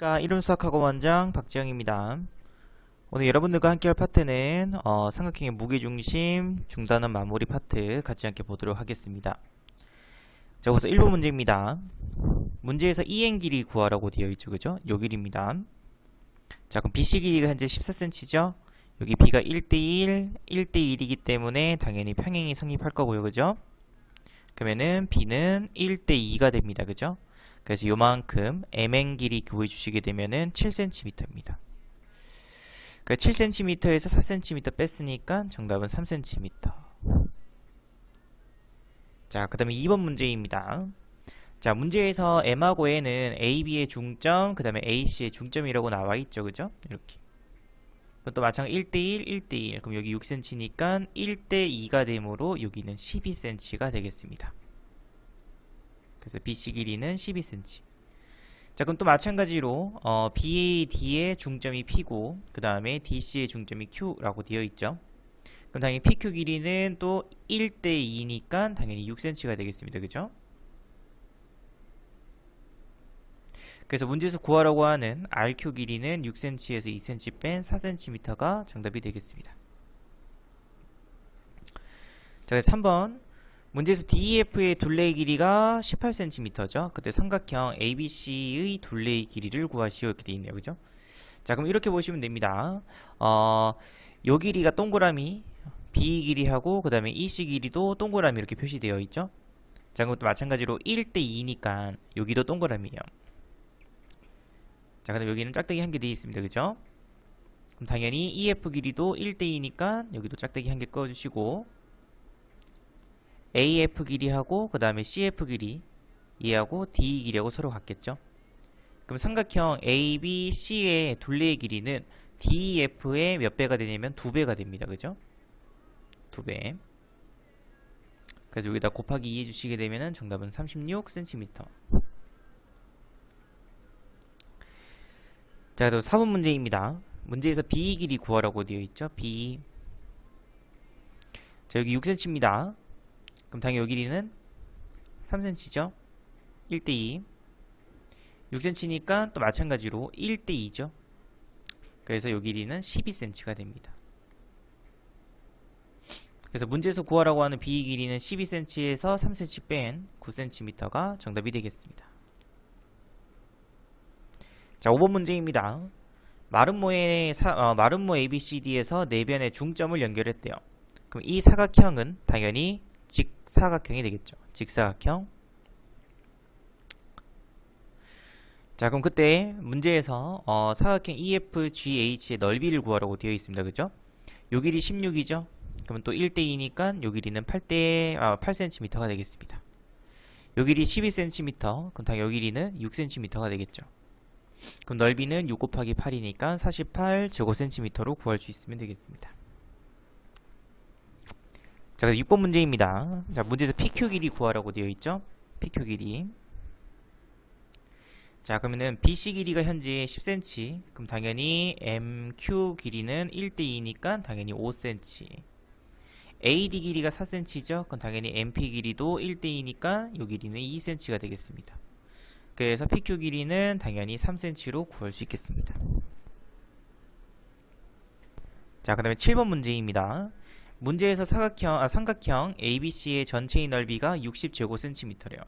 안녕하십니까 이론수학학원 원장 박지영입니다. 오늘 여러분들과 함께 할 파트는 어, 삼각형의 무게중심, 중단원 마무리 파트 같이 함께 보도록 하겠습니다. 자, 우선 1번 문제입니다. 문제에서 EN 길이 구하라고 되어 있죠, 그죠? 요 길입니다. 자, 그럼 BC 길이가 현재 14cm죠? 여기 B가 1대1, 1대1이기 때문에 당연히 평행이 성립할 거고요, 그죠? 그러면은 B는 1대2가 됩니다, 그죠? 그래서 요만큼 MN 길이 구해 주시게 되면은 7cm입니다. 그 7cm에서 4cm 뺐으니까 정답은 3cm. 자, 그 다음에 2번 문제입니다. 자, 문제에서 M하고 N은 A, B의 중점, 그 다음에 AC의 중점이라고 나와 있죠. 그죠? 이렇게. 또 마찬가지 1대1, 1대1. 그럼 여기 6cm니까 1대2가 되므로 여기는 12cm가 되겠습니다. 그래서 BC 길이는 12cm. 자, 그럼 또 마찬가지로 어, BAD의 중점이 P고 그 다음에 DC의 중점이 Q라고 되어 있죠. 그럼 당연히 PQ 길이는 또 1대2니까 당연히 6cm가 되겠습니다. 그죠? 그래서 문제에서 구하라고 하는 RQ 길이는 6cm에서 2cm 뺀 4cm가 정답이 되겠습니다. 자, 그래서 3번 문제에서 DEF의 둘레의 길이가 18cm죠. 그때 삼각형 ABC의 둘레의 길이를 구하시오 이렇게 되어 있네요. 그죠? 자, 그럼 이렇게 보시면 됩니다. 어, 요 길이가 동그라미 B 길이하고 그 다음에 EC 길이도 동그라미 이렇게 표시되어 있죠. 자, 또 마찬가지로 1대 2니까 여기도 동그라미예요. 자, 그다음 여기는 짝대기 한 개 되어 있습니다. 그죠? 그럼 당연히 EF 길이도 1대 2니까 여기도 짝대기 한 개 꺼 주시고 AF 길이하고 그 다음에 CF 길이 얘하고 D 길이하고 서로 같겠죠? 그럼 삼각형 ABC의 둘레의 길이는 DEF의 몇 배가 되냐면 두 배가 됩니다. 그죠? 두 배. 그래서 여기다 곱하기 2 해주시게 되면은 정답은 36cm. 자, 그리고 4번 문제입니다. 문제에서 B 길이 구하라고 되어 있죠? B. 자, 여기 6cm입니다. 그럼 당연히 여기 길이는 3cm죠? 1대2. 6cm니까 또 마찬가지로 1대2죠? 그래서 여기 길이는 12cm가 됩니다. 그래서 문제에서 구하라고 하는 B 길이는 12cm에서 3cm 뺀 9cm가 정답이 되겠습니다. 자, 5번 문제입니다. 마름모의 사, 어, 마름모 ABCD에서 네 변의 중점을 연결했대요. 그럼 이 사각형은 당연히 직사각형이 되겠죠. 직사각형. 자, 그럼 그때 문제에서 어, 사각형 EFGH의 넓이를 구하라고 되어 있습니다. 그죠? 요 길이 16이죠? 그러면 또 1대2니까 요 길이는 8대, 아, 8cm가 되겠습니다. 요 길이 12cm, 그럼 당연히 요 길이는 6cm가 되겠죠. 그럼 넓이는 6 곱하기 8이니까 48 제곱cm로 구할 수 있으면 되겠습니다. 자, 그래서 6번 문제입니다. 자, 문제에서 PQ 길이 구하라고 되어 있죠? PQ 길이. 자, 그러면은 BC 길이가 현재 10cm. 그럼 당연히 MQ 길이는 1대2니까 당연히 5cm. AD 길이가 4cm죠? 그럼 당연히 MP 길이도 1대2니까 요 길이는 2cm가 되겠습니다. 그래서 PQ 길이는 당연히 3cm로 구할 수 있겠습니다. 자, 그 다음에 7번 문제입니다. 문제에서 사각형, 아, 삼각형 ABC의 전체의 넓이가 60제곱cm래요.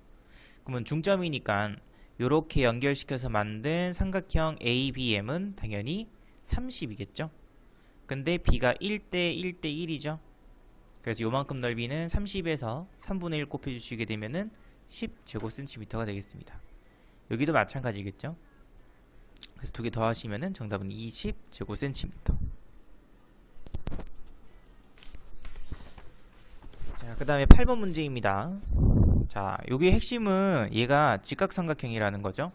그러면 중점이니까 이렇게 연결시켜서 만든 삼각형 ABM은 당연히 30이겠죠? 근데 B가 1대 1대 1이죠? 그래서 요만큼 넓이는 30에서 3분의 1 곱해주시게 되면은 10제곱cm가 되겠습니다. 여기도 마찬가지겠죠? 그래서 두 개 더하시면은 정답은 20제곱cm. 자, 그 다음에 8번 문제입니다. 자, 여기 핵심은 얘가 직각삼각형이라는 거죠.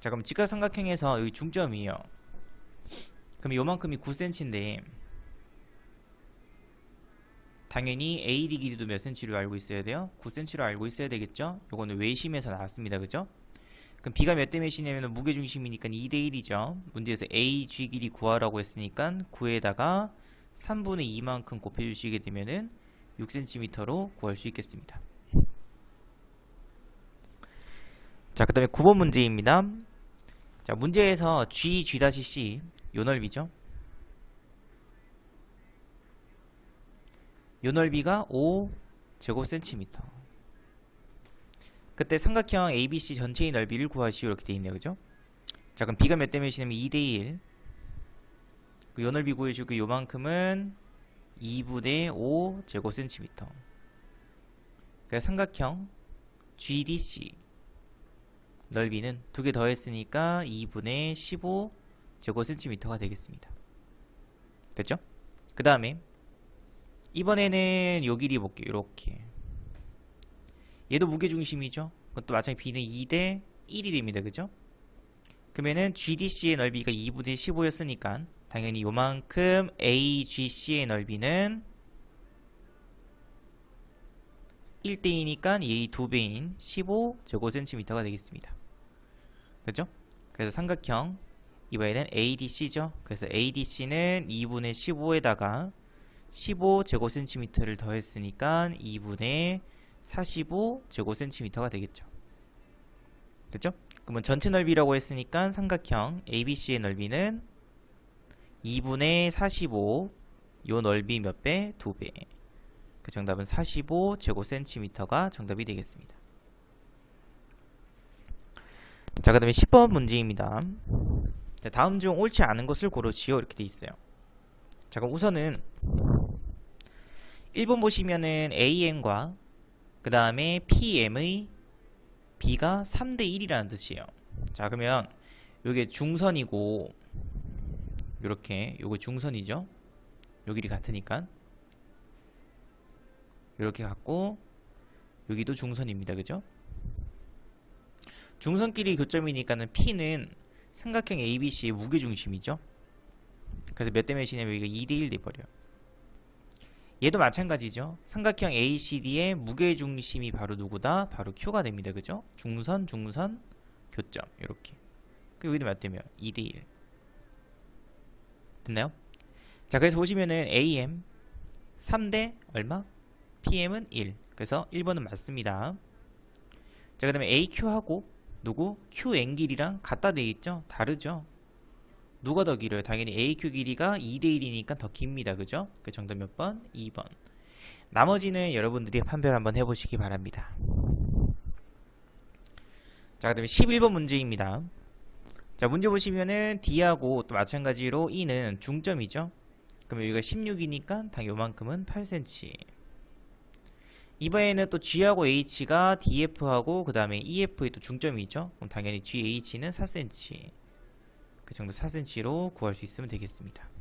자, 그럼 직각삼각형에서 여기 중점이에요. 그럼 요만큼이 9cm인데 당연히 AD 길이도 몇 cm로 알고 있어야 돼요? 9cm로 알고 있어야 되겠죠? 요거는 외심에서 나왔습니다. 그죠? 그럼 B가 몇 대 몇이냐면 무게중심이니까 2대 1이죠. 문제에서 AG 길이 구하라고 했으니까 9에다가 3분의 2만큼 곱해주시게 되면은 6cm로 구할 수 있겠습니다. 자, 그 다음에 9번 문제입니다. 자, 문제에서 G, G-C 요 넓이죠. 요 넓이가 5 제곱센티미터. 그때 삼각형 ABC 전체의 넓이를 구하시오 이렇게 돼 있네요. 그죠? 자, 그럼 B가 몇 대 몇이냐면 2 대 1. 그요 넓이 구해주고 요만큼은 2분의 5 제곱센티미터. 그래서 삼각형 GDC 넓이는 두 개 더했으니까 2분의 15 제곱센티미터가 되겠습니다. 됐죠? 그 다음에 이번에는 요 길이 볼게요. 이렇게 얘도 무게중심이죠? 그것도 마찬가지 B는 2대 1이 됩니다. 그죠? 그러면은 GDC의 넓이가 2분의 15였으니까 당연히 요만큼 AGC의 넓이는 1대2니까 이 두 배인 15제곱센티미터가 되겠습니다. 그죠? 그래서 삼각형 이번에는 ADC죠. 그래서 ADC는 2분의 15에다가 15제곱센티미터를 더했으니까 2분의 45제곱센티미터가 되겠죠. 됐죠? 그러면 전체 넓이라고 했으니까 삼각형 ABC의 넓이는 2분의 45, 요 넓이 몇 배? 2배. 그 정답은 45 제곱센티미터가 정답이 되겠습니다. 자, 그 다음에 10번 문제입니다. 자, 다음 중 옳지 않은 것을 고르시오. 이렇게 돼 있어요. 자, 그럼 우선은 1번 보시면은 AM과 그 다음에 PM의 B가 3대 1이라는 뜻이에요. 자, 그러면 요게 중선이고 요렇게 요거 중선이죠. 요 길이 같으니까 이렇게 갖고 여기도 중선입니다. 그죠? 중선끼리 교점이니까는 P는 삼각형 ABC의 무게중심이죠. 그래서 몇 대 몇이냐면 여기가 2대1 돼버려요. 얘도 마찬가지죠. 삼각형 ACD의 무게중심이 바로 누구다? 바로 Q가 됩니다. 그죠? 중선, 중선, 교점 이렇게. 그리고 여기도 몇 대면 2대1 됐나요? 자 그래서 보시면은 AM 3대 얼마? PM은 1. 그래서 1번은 맞습니다. 자, 그 다음에 AQ하고 누구? QN 길이랑 같다 돼 있죠? 다르죠? 누가 더 길어요? 당연히 AQ 길이가 2대 1이니까 더 깁니다. 그죠? 그 정답 몇 번? 2번. 나머지는 여러분들이 판별 한번 해보시기 바랍니다. 자, 그 다음에 11번 문제입니다. 자, 문제 보시면은 D하고 또 마찬가지로 E는 중점이죠? 그럼 여기가 16이니까 당 요만큼은 8cm. 이번에는 또 G하고 H가 DF하고 그 다음에 EF의 또 중점이죠. 그럼 당연히 GH는 4cm. 그 정도 4cm로 구할 수 있으면 되겠습니다.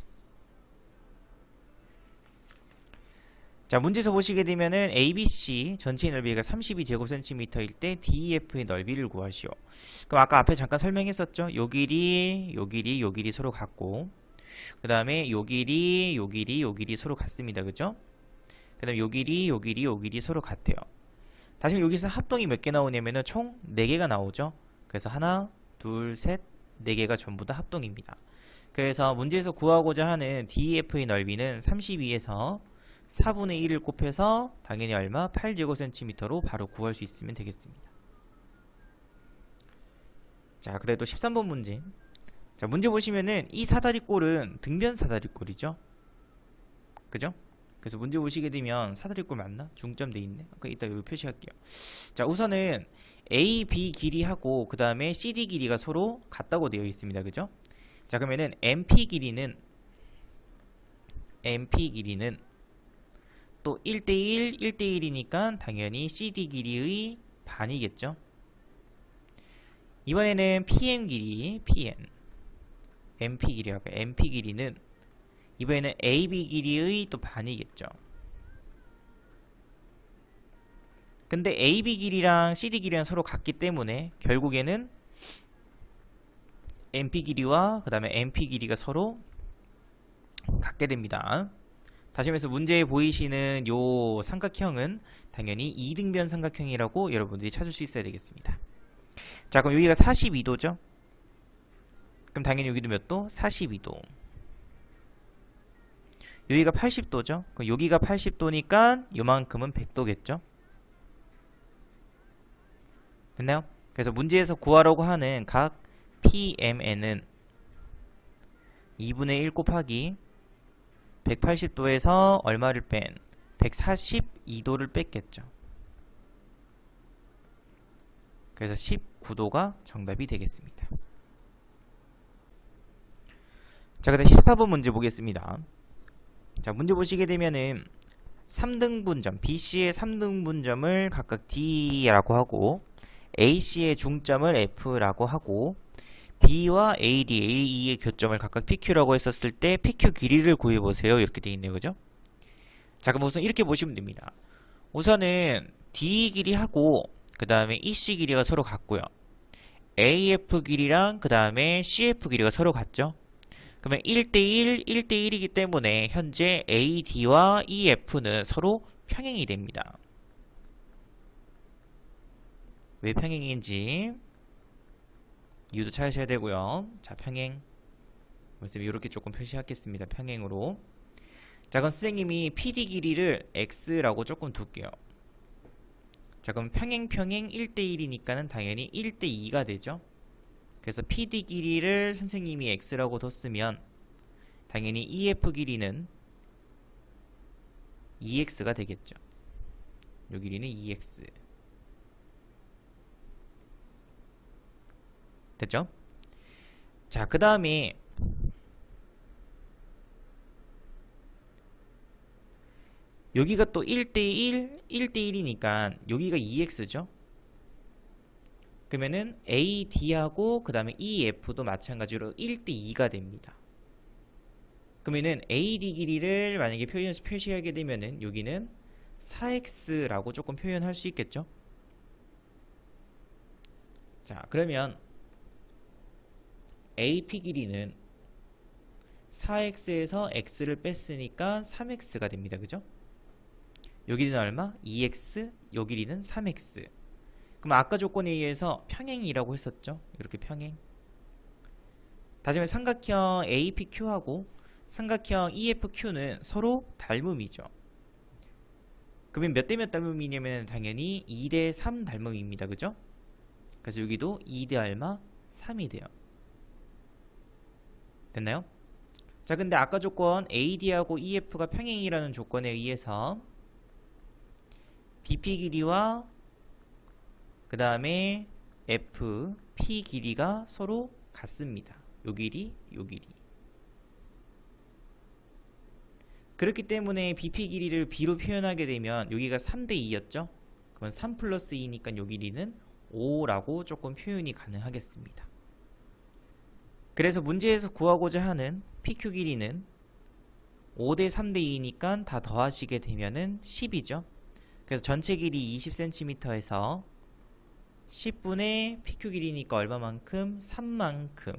자 문제에서 보시게 되면은 ABC 전체의 넓이가 32제곱cm일 때 DEF의 넓이를 구하시오. 그럼 아까 앞에 잠깐 설명했었죠. 요 길이, 요 길이, 요 길이 서로 같고 그 다음에 요 길이, 요 길이, 요 길이 서로 같습니다. 그죠? 그 다음에 요 길이, 요 길이, 요 길이 서로 같아요. 다시 여기서 합동이 몇 개 나오냐면은 총 4개가 나오죠. 그래서 하나, 둘, 셋, 4개가 전부 다 합동입니다. 그래서 문제에서 구하고자 하는 DEF의 넓이는 32에서 4분의 1을 곱해서 당연히 얼마? 8제곱cm로 바로 구할 수 있으면 되겠습니다. 자, 그래도 13번 문제. 자, 문제 보시면은 이 사다리꼴은 등변 사다리꼴이죠. 그죠? 그래서 문제 보시게 되면 사다리꼴 맞나? 중점 돼 있네. 그 이따 여기 표시할게요. 자, 우선은 A, B 길이하고 그 다음에 CD 길이가 서로 같다고 되어 있습니다. 그죠? 자, 그러면은 MP 길이는 MP 길이는 또 1대1, 1대1이니까 당연히 CD 길이의 반이겠죠. 이번에는 PM 길이, PM. MP 길이라고 MP 길이는 이번에는 AB 길이의 또 반이겠죠. 근데 AB 길이랑 CD 길이랑 서로 같기 때문에 결국에는 MP 길이와 그 다음에 MP 길이가 서로 같게 됩니다. 다시 말해서 문제에 보이시는 요 삼각형은 당연히 이등변 삼각형이라고 여러분들이 찾을 수 있어야 되겠습니다. 자 그럼 여기가 42도죠? 그럼 당연히 여기도 몇 도? 42도. 여기가 80도죠? 그럼 여기가 80도니까 요만큼은 100도겠죠? 됐나요? 그래서 문제에서 구하라고 하는 각 PMN은 2분의 1 곱하기 180도에서 얼마를 뺀? 142도를 뺐겠죠. 그래서 19도가 정답이 되겠습니다. 자, 그다음 14번 문제 보겠습니다. 자, 문제 보시게 되면은 3등분점, BC의 3등분점을 각각 D라고 하고 AC의 중점을 F라고 하고 B와 AD, AE의 교점을 각각 PQ라고 했었을 때 PQ 길이를 구해보세요. 이렇게 돼 있네요. 그죠? 자, 그럼 우선 이렇게 보시면 됩니다. 우선은 D 길이하고 그 다음에 EC 길이가 서로 같고요. AF 길이랑 그 다음에 CF 길이가 서로 같죠? 그러면 1대1, 1대1이기 때문에 현재 AD와 EF는 서로 평행이 됩니다. 왜 평행인지 이유도 찾으셔야 되고요. 자, 평행. 선생님이 이렇게 조금 표시하겠습니다. 평행으로. 자, 그럼 선생님이 PD 길이를 X라고 조금 둘게요. 자, 그럼 평행 평행 1대1이니까는 당연히 1대2가 되죠. 그래서 PD 길이를 선생님이 X라고 뒀으면 당연히 EF 길이는 EX가 되겠죠. 요 길이는 EX. 됐죠? 자, 그 다음에 여기가 또 1대1, 1대1이니까 여기가 EX죠? 그러면은 AD하고 그 다음에 EF도 마찬가지로 1대2가 됩니다. 그러면은 AD 길이를 만약에 표현, 표시하게 되면은 여기는 4X라고 조금 표현할 수 있겠죠? 자, 그러면 AP 길이는 4x에서 x를 뺐으니까 3x가 됩니다. 그죠? 요 길이는 얼마? 2x, 요 길이는 3x. 그럼 아까 조건에 의해서 평행이라고 했었죠? 이렇게 평행. 다시 말해 삼각형 APQ하고 삼각형 EFQ는 서로 닮음이죠. 그러면 몇 대 몇 닮음이냐면 당연히 2 대 3 닮음입니다. 그죠? 그래서 여기도 2 대 얼마? 3이 돼요. 됐나요? 자, 근데 아까 조건 AD하고 EF가 평행이라는 조건에 의해서 BP 길이와 그 다음에 F, P 길이가 서로 같습니다. 요 길이, 요 길이. 그렇기 때문에 BP 길이를 B로 표현하게 되면 여기가 3대 2였죠? 그럼 3 플러스 2니까 요 길이는 5라고 조금 표현이 가능하겠습니다. 그래서 문제에서 구하고자 하는 PQ 길이는 5대 3대 2니까 다 더하시게 되면은 10이죠. 그래서 전체 길이 20cm에서 10분의 PQ 길이니까 얼마만큼? 3만큼.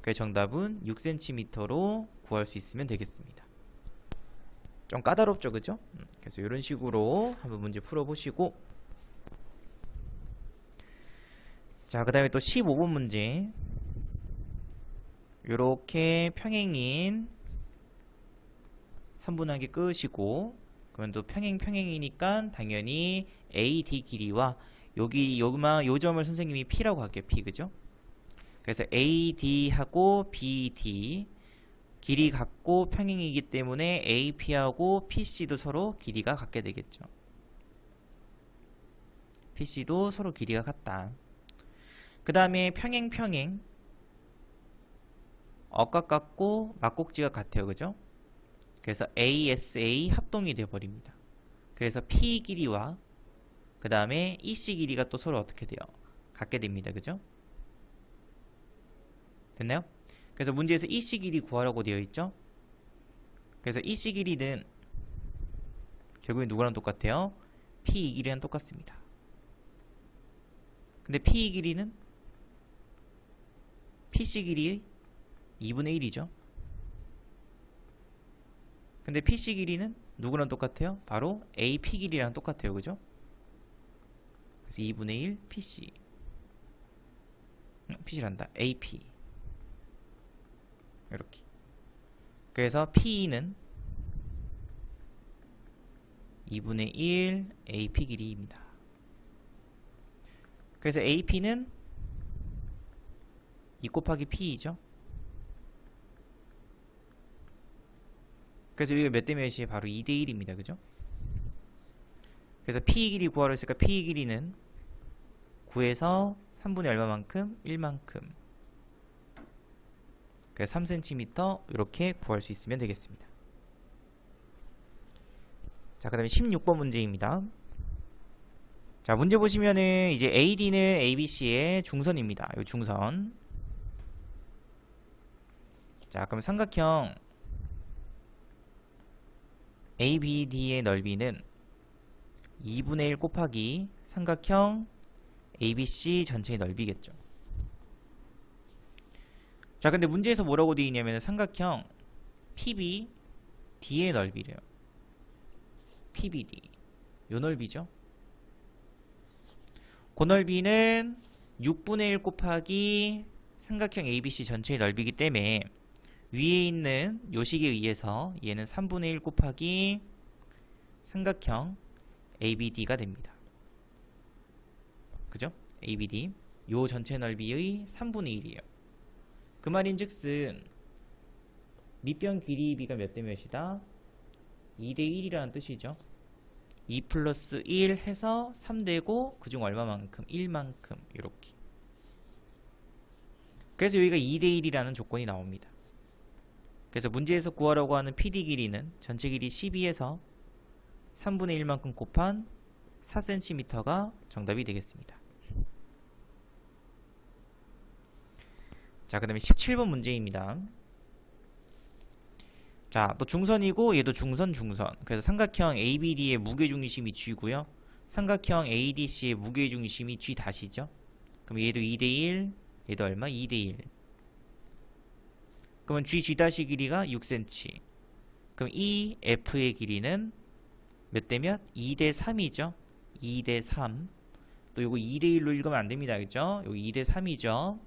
그 정답은 6cm로 구할 수 있으면 되겠습니다. 좀 까다롭죠, 그죠? 음, 그래서 이런 식으로 한번 문제 풀어보시고 자, 그 다음에 또 15번 문제. 요렇게 평행인 선분하기 끄시고 그러면 또 평행 평행이니까 당연히 AD 길이와 여기 요마 요 점을 선생님이 P라고 할게요. P 그죠? 그래서 AD하고 BD 길이 같고 평행이기 때문에 AP하고 PC도 서로 길이가 같게 되겠죠. PC도 서로 길이가 같다. 그 다음에 평행 평행 억각 같고 막꼭지가 같아요. 그죠? 그래서 ASA 합동이 되어버립니다. 그래서 P 길이와 그 다음에 EC 길이가 또 서로 어떻게 돼요? 같게 됩니다. 그죠? 됐나요? 그래서 문제에서 EC 길이 구하라고 되어 있죠? 그래서 EC 길이는 결국엔 누구랑 똑같아요? P 길이랑 똑같습니다. 근데 P 길이는 PC 길이 2분의 1이죠. 근데 PC 길이는 누구랑 똑같아요? 바로 AP 길이랑 똑같아요. 그죠? 그래서 2분의 1 PC PC란다. AP 이렇게 그래서 P는 2분의 1 AP 길이입니다. 그래서 AP는 2 곱하기 P이죠. 그래서 여기가 몇대 몇이에요? 바로 2대 1입니다. 그죠? 그래서 P 길이 구하라 했으니까 P 길이는 9에서 3분의 얼마만큼? 1만큼. 그래서 3cm 이렇게 구할 수 있으면 되겠습니다. 자, 그 다음에 16번 문제입니다. 자, 문제 보시면은 이제 AD는 ABC의 중선입니다. 이 중선. 자, 그럼 삼각형 ABD의 넓이는 2분의 1 곱하기 삼각형 ABC 전체의 넓이겠죠. 자, 근데 문제에서 뭐라고 되어 있냐면 삼각형 PBD의 넓이래요. PBD. 요 넓이죠. 그 넓이는 6분의 1 곱하기 삼각형 ABC 전체의 넓이기 때문에 위에 있는 요식에 의해서 얘는 3분의 1 곱하기 삼각형 ABD가 됩니다. 그죠? ABD. 요 전체 넓이의 3분의 1이에요. 그 말인즉슨 밑변 길이 비가 몇 대 몇이다? 2대 1이라는 뜻이죠. 2 플러스 1 해서 3되고 그중 얼마만큼? 1만큼 이렇게. 그래서 여기가 2대 1이라는 조건이 나옵니다. 그래서 문제에서 구하라고 하는 PD 길이는 전체 길이 12에서 3분의 1만큼 곱한 4cm가 정답이 되겠습니다. 자, 그 다음에 17번 문제입니다. 자, 또 중선이고 얘도 중선 중선. 그래서 삼각형 ABD의 무게중심이 G고요. 삼각형 ADC의 무게중심이 G 다시죠. 그럼 얘도 2대1, 얘도 얼마? 2대1. 그러면 G G 다시 길이가 6cm. 그럼 이 F의 길이는 몇 대 몇? 2 대 3이죠. 2 대 3. 또 요거 2 대 1로 읽으면 안 됩니다. 그죠? 요거 2 대 3이죠.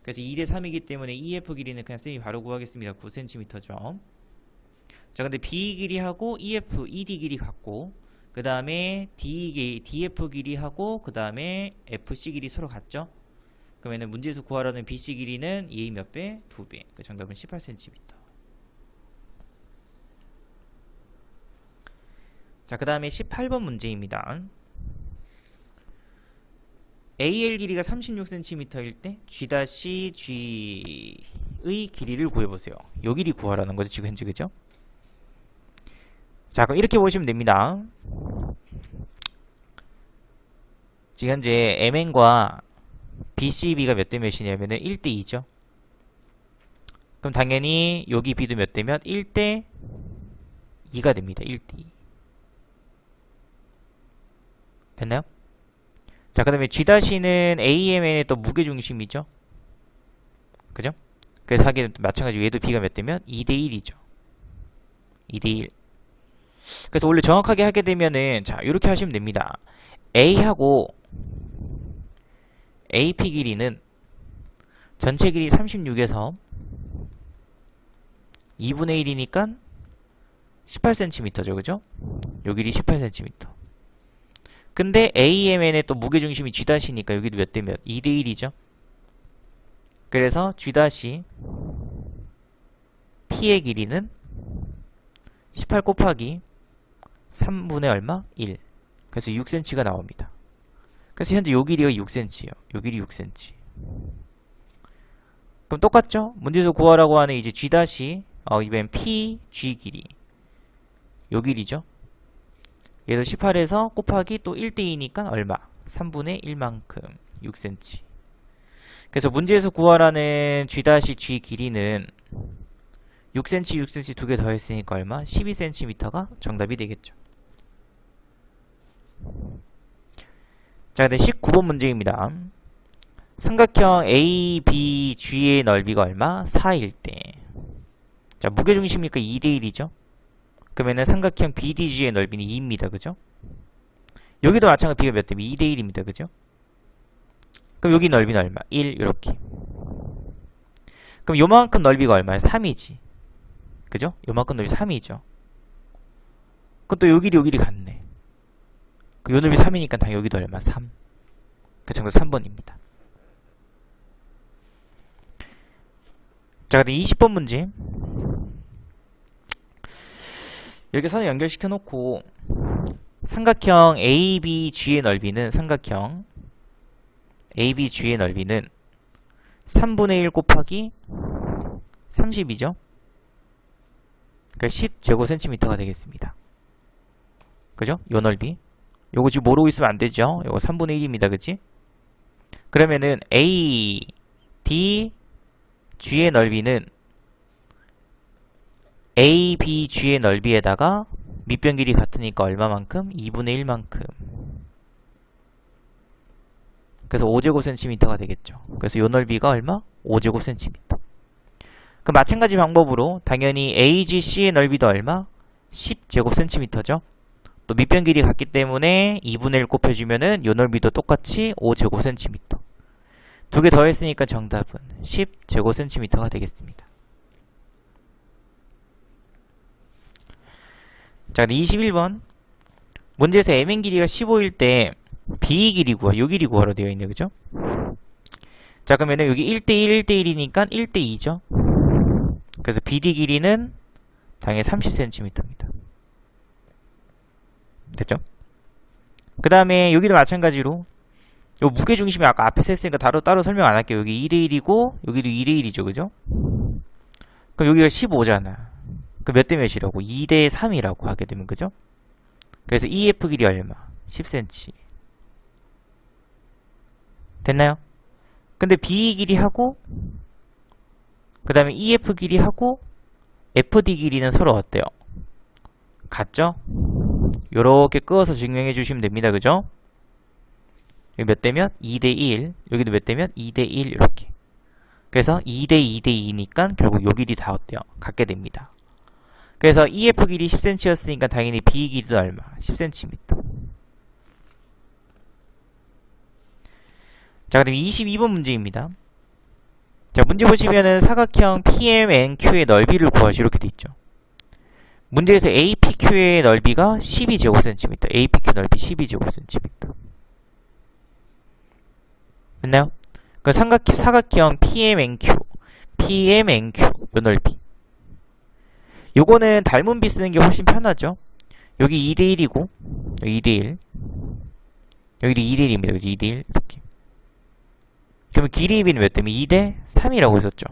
그래서 2 대 3이기 때문에 EF 길이는 그냥 쌤이 바로 구하겠습니다. 9cm죠. 자, 근데 B 길이하고 EF, ED 길이 같고, 그 다음에 DF 길이하고, 그 다음에 FC 길이 서로 같죠? 그러면은 문제에서 구하라는 BC 길이는 EA 몇 배? 2배. 그 정답은 18cm. 자, 그 다음에 18번 문제입니다. AL 길이가 36cm일 때 G-G의 길이를 구해보세요. 요 길이 구하라는 거죠, 지금 현재 그죠? 자, 그럼 이렇게 보시면 됩니다. 지금 현재 MN과 BCB가 몇 대 몇이냐면은 1대 2죠. 그럼 당연히 여기 B도 몇 대면 1대 2가 됩니다. 1대 2. 됐나요? 자, 그 다음에 G-는 AMN의 또 무게중심이죠. 그죠? 그래서 하기는 또 마찬가지로 얘도 B가 몇 대면 2대 1이죠. 2대 1. 그래서 원래 정확하게 하게 되면은 자, 이렇게 하시면 됩니다. A하고 AP 길이는 전체 길이 36에서 2분의 1이니까 18cm죠. 그죠? 요 길이 18cm. 근데 AMN의 또 무게중심이 G-니까 여기도 몇 대 몇? 2대 1이죠. 그래서 G- P의 길이는 18 곱하기 3분의 얼마? 1. 그래서 6cm가 나옵니다. 그래서 현재 요 길이가 6cm예요. 요 길이 6cm. 그럼 똑같죠? 문제에서 구하라고 하는 이제 G- 어, 이번엔 P, G 길이. 요 길이죠. 얘도 18에서 곱하기 또 1대2니까 얼마? 3분의 1만큼 6cm. 그래서 문제에서 구하라는 G- G 길이는 6cm, 6cm 두 개 더했으니까 얼마? 12cm가 정답이 되겠죠. 자, 근데 19번 문제입니다. 삼각형 ABG의 넓이가 얼마? 4일 때. 자, 무게중심이니까 2대1이죠. 그러면은 삼각형 BDG의 넓이는 2입니다. 그죠? 여기도 마찬가지 비가 몇 대? 2대1입니다. 그죠? 그럼 여기 넓이는 얼마? 1 이렇게. 그럼 요만큼 넓이가 얼마야? 3이지. 그죠? 요만큼 넓이 3이죠. 그럼 또 여기 여기리 같네. 그요 넓이 3이니까 당연히 여기도 얼마? 3. 그 정도 3번입니다. 자, 그다음 20번 문제. 이렇게 선을 연결시켜 놓고 삼각형 ABG의 넓이는 삼각형 ABG의 넓이는 3분의 1 곱하기 30이죠. 그러니까 10제곱센티미터가 되겠습니다. 그죠? 요 넓이. 요거 지금 모르고 있으면 안 되죠. 요거 3분의 1입니다. 그치? 그러면은 A, D, G의 넓이는 A, B, G의 넓이에다가 밑변 길이 같으니까 얼마만큼? 2분의 1만큼. 그래서 5제곱센티미터가 되겠죠. 그래서 요 넓이가 얼마? 5제곱센티미터. 그 마찬가지 방법으로 당연히 AGC의 넓이도 얼마? 10제곱센티미터죠. 또 밑변 길이 같기 때문에 2분의 1 곱해주면은 요 넓이도 똑같이 5제곱센티미터. 두 개 더했으니까 정답은 10제곱센티미터가 되겠습니다. 자, 21번. 문제에서 MN 길이가 15일 때 B 길이 구하, 요 길이 구하로 되어 있네, 그죠? 자, 그러면은 여기 1대1, 1대1이니까 1대2죠? 그래서 BD 길이는 당연히 30cm입니다. 됐죠? 그 다음에 여기도 마찬가지로 요 무게중심이 아까 앞에서 했으니까 따로 따로 설명 안 할게요. 여기 2대1이고 여기도 2대1이죠. 그죠? 그럼 여기가 15잖아. 그 몇 대 몇이라고? 2대 3이라고 하게 되면 그죠? 그래서 EF 길이 얼마? 10cm. 됐나요? 근데 BE 길이 하고 그 다음에 EF 길이 하고 FD 길이는 서로 어때요? 같죠? 요렇게 끄어서 증명해 주시면 됩니다. 그죠? 여기 몇 대면? 2대 1. 여기도 몇 대면? 2대 1 이렇게. 그래서 2대 2대 2니까 결국 요 길이 다 어때요? 같게 됩니다. 그래서 EF 길이 10cm였으니까 당연히 B 길이도 얼마? 10cm. 자, 그럼 22번 문제입니다. 자, 문제 보시면은 사각형 PMNQ의 넓이를 구하시 이렇게 돼 있죠. 문제에서 APQ의 넓이가 12제곱센티미터. APQ 넓이 12제곱센티미터. 됐나요? 그 삼각, 사각형 PMNQ, PMNQ 요 넓이. 요거는 닮은비 쓰는 게 훨씬 편하죠. 여기 2대 1이고 여기 2대 1 여기도 2대 1입니다. 그지 2대 1 이렇게. 그러면 길이 비는 몇 대면 2대 3이라고 했었죠.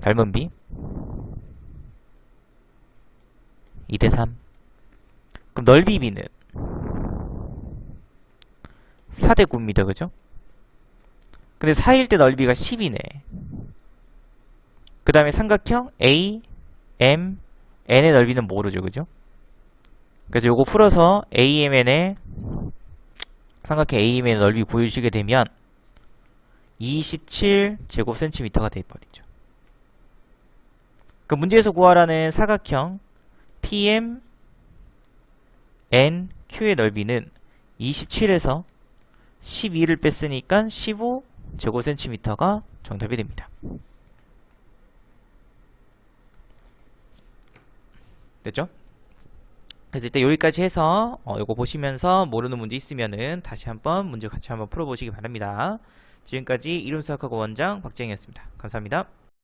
닮은비 2대 3. 그럼 넓이 비는 4대 9입니다. 그죠? 근데 4일 때 넓이가 10이네. 그 다음에 삼각형 A, M, N의 넓이는 모르죠. 그죠? 그래서 요거 풀어서 AMN의 삼각형 AMN의 넓이 구해주시게 되면 27 제곱센티미터가 돼버리죠. 그 문제에서 구하라는 사각형 PM, N, Q의 넓이는 27에서 12를 뺐으니까 15 제곱센티미터가 정답이 됩니다. 됐죠? 그래서 일단 여기까지 해서 어, 이거 보시면서 모르는 문제 있으면은 다시 한번 문제 같이 한번 풀어보시기 바랍니다. 지금까지 이론수학학원 원장 박재영이었습니다. 감사합니다.